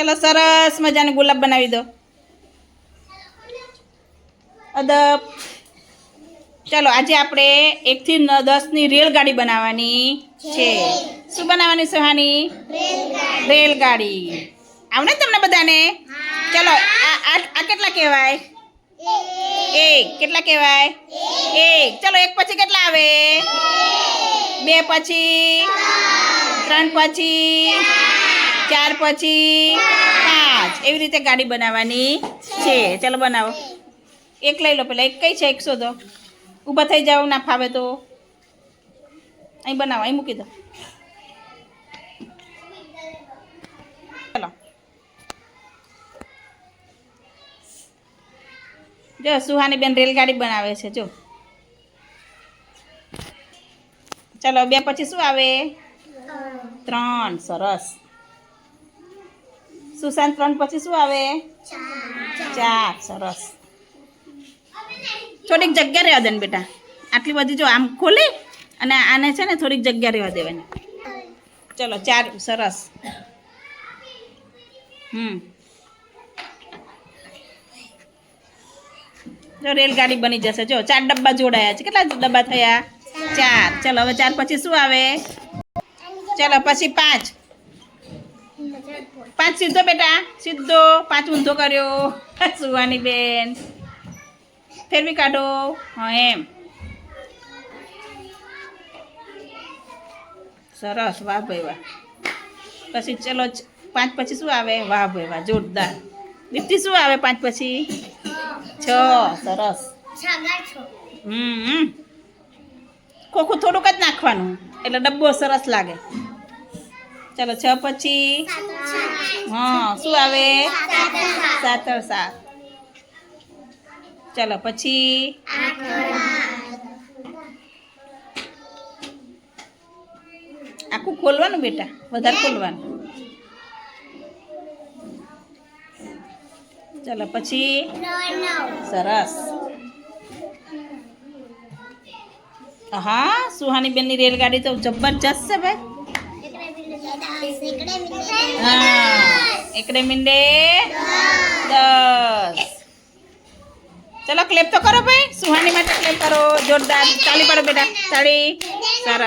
ચલો સરસ મજાનો ગુલાબ બનાવી દો. અદબ. ચલો આજે આપણે એકથી દસની રેલગાડી બનાવવાની છે. શું બનાવવાની સુહાની રેલગાડી. આવને તમને બધાને? ચલો આ કેટલા કહેવાય? એક. કેટલા કહેવાય? એક. ચલો એક પછી કેટલા આવે? બે પછી? ત્રણ પછી? ચાર પછી પાંચ. એવી રીતે ગાડી બનાવવાની છે. ચાલો બનાવો. એક લઈ લો પેલા. એક કઈ છે? એકસો તો ઊભા થઈ જાઓ ના ફાવે તો. અહીં બનાવો અહીં મૂકી દો. ચાલો. જો સુહાની બેન રેલગાડી બનાવે છે જો. ચાલો બે પછી શું આવે? ત્રણ. સરસ. સુશાંત ત્રણ પછી શું આવે? ચાર. સરસ. થોડીક જગ્યા રહેવા દે ને બેટા. આટલી બધી જો આમ ખોલી અને આને છે ને થોડીક જગ્યા રહેવા દેવાની. ચલો ચાર સરસ. હમ. જો રેલગાડી બની જશે. જો ચાર ડબ્બા જોડાયા છે. કેટલા ડબ્બા થયા? ચાર. ચલો હવે ચાર પછી શું આવે? ચલો પછી પાંચ. પાંચ સીધો બેટા, સીધો. પાંચ ઊંધો કર્યો. સુવાની બેન. ફેરવી કાઢો. હા, એમ. સરસ, વાહ ભાઈ વાહ. પછી ચલો પાંચ પછી શું આવે? વાહ ભાઈ વાહ, જોરદાર. દીપ્તિ, શું આવે પાંચ પછી? છ. સરસ. હમ. ખોખું થોડુંક જ નાખવાનું, એટલે ડબ્બો સરસ લાગે. ચલો છ પછી? હા શું આવે? સાતર સાત ચલો પછી? આખું ખોલવાનું બેટા વધારે ખોલવાનું. ચલો પછી? સરસ. હા સુહાની બેનની રેલગાડી તો જબરજસ્ત છે ભાઈ. એકડે મીંડે દસ. ચલો ક્લેપ તો કરો ભાઈ. સુહાની માટે ક્લેપ કરો. જોરદાર. ચાલી પડો બેટા. ચાલી. સરસ